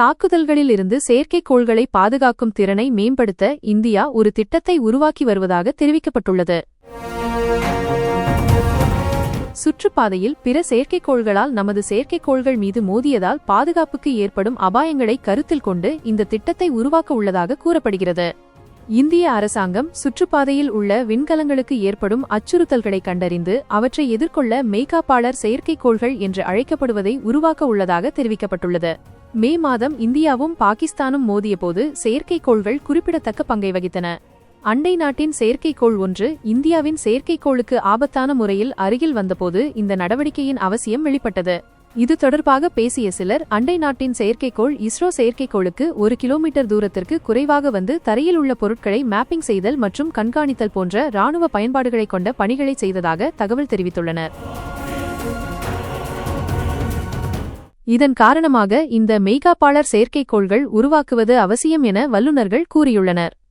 தாக்குதல்களில் இருந்து செயற்கைக்கோள்களை பாதுகாக்கும் திறனை மேம்படுத்த இந்தியா ஒரு திட்டத்தை உருவாக்கி வருவதாக தெரிவிக்கப்பட்டுள்ளது. சுற்றுப்பாதையில் பிற செயற்கைக்கோள்களால் நமது செயற்கைக்கோள்கள் மீது மோதியதால் பாதுகாப்புக்கு ஏற்படும் அபாயங்களை கருத்தில் கொண்டு இந்த திட்டத்தை உருவாக்க உள்ளதாக கூறப்படுகிறது. இந்திய அரசாங்கம் சுற்றுப்பாதையில் உள்ள விண்கலங்களுக்கு ஏற்படும் அச்சுறுத்தல்களை கண்டறிந்து அவற்றை எதிர்கொள்ள மெய்காப்பாளர் செயற்கைக்கோள்கள் என்று அழைக்கப்படுவதை உருவாக்க உள்ளதாக தெரிவிக்கப்பட்டுள்ளது. மே மாதம் இந்தியாவும் பாகிஸ்தானும் மோதியபோது செயற்கைக்கோள்கள் குறிப்பிடத்தக்க பங்கை வகித்தன. அண்டை நாட்டின் செயற்கைக்கோள் ஒன்று இந்தியாவின் செயற்கைக்கோளுக்கு ஆபத்தான முறையில் அருகில் வந்தபோது இந்த நடவடிக்கையின் அவசியம் வெளிப்பட்டது. இது தொடர்பாக பேசிய சிலர் அண்டை நாட்டின் செயற்கைக்கோள் இஸ்ரோ செயற்கைக்கோளுக்கு ஒரு கிலோமீட்டர் தூரத்திற்கு குறைவாக வந்து தரையில் உள்ள பொருட்களை மேப்பிங் செய்தல் மற்றும் கண்காணித்தல் போன்ற ராணுவ பயன்பாடுகளை கொண்ட பணிகளை செய்ததாக தகவல் தெரிவித்துள்ளனர். இதன் காரணமாக இந்த மெய்காப்பாளர் செயற்கைக்கோள்கள் உருவாக்குவது அவசியம் என வல்லுநர்கள் கூறியுள்ளனர்.